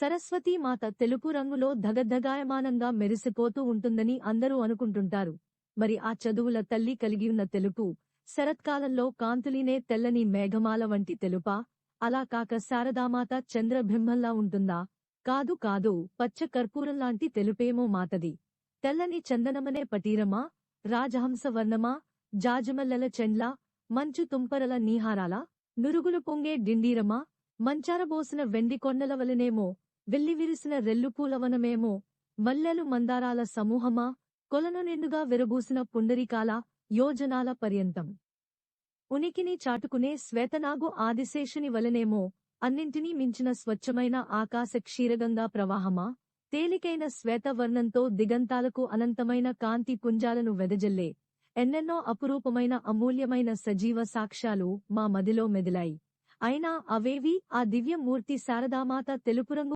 సరస్వతీ మాత తెలుపు రంగులో ధగధగాయమానంగా మెరిసిపోతూ ఉంటుందని అందరూ అనుకుంటుంటారు. మరి ఆ చదువుల తల్లి కలిగి ఉన్న తెలుపు శరత్కాలంలో కాంతులీనే తెల్లని మేఘమాల వంటి తెలుపా? అలా కాక శారదామాత చంద్రబింహంలా ఉంటుందా? కాదు కాదు పచ్చ కర్పూరంలాంటి తెలుపేమో మాతది. తెల్లని చందనమనే పటీరమా? రాజహంస వర్ణమా జాజమల్లెల చెండ్లా? మంచు తుంపరల నీహారాల? నురుగులు పొంగే డిండీరమా? మంచారబోసిన వెండి కొండల వలనేమో? వెల్లివిరిసిన రెల్లుపూలవనమేమో మల్లెలు మందారాల సమూహమా? కొలను నిండుగా విరబూసిన పుండరికాల యోజనాల పర్యంతం. ఉనికిని చాటుకునే శ్వేతనాగు ఆదిశేషుని వలనేమో అన్నింటినీ మించిన స్వచ్ఛమైన ఆకాశ క్షీరగంగా ప్రవాహమా? తేలికైన శ్వేతవర్ణంతో దిగంతాలకు అనంతమైన కాంతి పుంజాలను వెదజల్లే ఎన్నెన్నో అపురూపమైన అమూల్యమైన సజీవ సాక్ష్యాలు మా మదిలో మెదిలాయి. అయినా అవేవి ఆ దివ్యమూర్తి శారదామాత తెలుపు రంగు